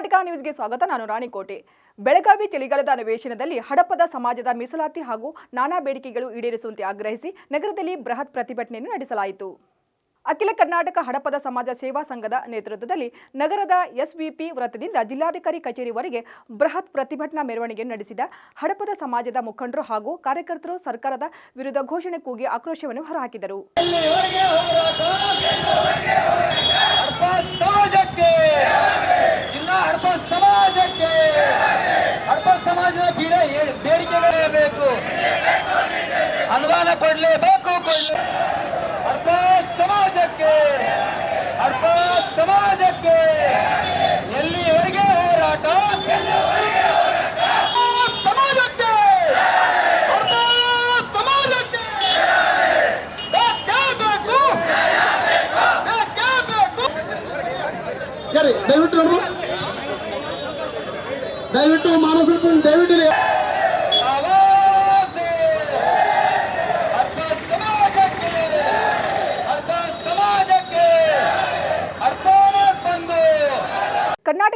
ಕರ್ನಾಟಕ ನ್ಯೂಸ್ಗೆ ಸ್ವಾಗತ. ನಾನು ರಾಣಿಕೋಟೆ. ಬೆಳಗಾವಿ ಚಳಿಗಾಲದ ಅಧಿವೇಶನದಲ್ಲಿ ಹಡಪದ ಸಮಾಜದ ಮೀಸಲಾತಿ ಹಾಗೂ ನಾನಾ ಬೇಡಿಕೆಗಳು ಈಡೇರಿಸುವಂತೆ ಆಗ್ರಹಿಸಿ ನಗರದಲ್ಲಿ ಬೃಹತ್ ಪ್ರತಿಭಟನೆಯನ್ನು ನಡೆಸಲಾಯಿತು. ಅಖಿಲ ಕರ್ನಾಟಕ ಹಡಪದ ಸಮಾಜ ಸೇವಾ ಸಂಘದ ನೇತೃತ್ವದಲ್ಲಿ ನಗರದ ಎಸ್ವಿಪಿ ವೃತ್ತದಿಂದ ಜಿಲ್ಲಾಧಿಕಾರಿ ಕಚೇರಿವರೆಗೆ ಬೃಹತ್ ಪ್ರತಿಭಟನಾ ಮೆರವಣಿಗೆ ನಡೆಸಿದ ಹಡಪದ ಸಮಾಜದ ಮುಖಂಡರು ಹಾಗೂ ಕಾರ್ಯಕರ್ತರು ಸರ್ಕಾರದ ವಿರುದ್ಧ ಘೋಷಣೆ ಕೂಗಿ ಆಕ್ರೋಶವನ್ನು ಹೊರಹಾಕಿದರು ಎಲ್ಲಿವರೆಗೆ ಹೋರಾಟ ಹಡಪ ಸಮಾಜಕ್ಕೆ ಜಿಲ್ಲಾ ಹಡಪ ಸಮಾಜಕ್ಕೆ ಹಡಪ ಸಮಾಜದ ಬೀಡ ಬೇಡಿಕೆಗಳೇ ಬೇಕು ಅನುದಾನ ಕೊಡ್ಲೇಬೇಕು ಅರ್ಪ ಸಮಾಜಕ್ಕೆ ಅರ್ಪ ಸಮಾಜಕ್ಕೆ ಎಲ್ಲಿವರೆಗೆ ಹೋರಾಟ? ಸಮಾಜಕ್ಕೆ ಹಡಪ ಸಮಾಜಕ್ಕೆ ಬೇಕೇ ದಯವಿಟ್ಟು ದಯವಿಟ್ಟು ಮಾನಸ ದಯವಿಟ್ಟು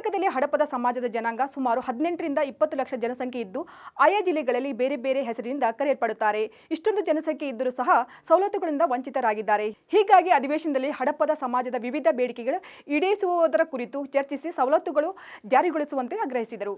ಕರ್ನಾಟಕದಲ್ಲಿ ಹಡಪದ ಸಮಾಜದ ಜನಾಂಗ ಸುಮಾರು ಹದಿನೆಂಟರಿಂದ ಇಪ್ಪತ್ತು ಲಕ್ಷ ಜನಸಂಖ್ಯೆ ಇದ್ದು, ಆಯಾ ಜಿಲ್ಲೆಗಳಲ್ಲಿ ಬೇರೆ ಬೇರೆ ಹೆಸರಿನಿಂದ ಕರೆಯಲ್ಪಡುತ್ತಾರೆ. ಇಷ್ಟೊಂದು ಜನಸಂಖ್ಯೆ ಇದ್ದರೂ ಸಹ ಸವಲತ್ತುಗಳಿಂದ ವಂಚಿತರಾಗಿದ್ದಾರೆ. ಹೀಗಾಗಿ ಅಧಿವೇಶನದಲ್ಲಿ ಹಡಪದ ಸಮಾಜದ ವಿವಿಧ ಬೇಡಿಕೆಗಳು ಈಡೇರಿಸುವುದರ ಕುರಿತು ಚರ್ಚಿಸಿ ಸವಲತ್ತುಗಳು ಜಾರಿಗೊಳಿಸುವಂತೆ ಆಗ್ರಹಿಸಿದರು.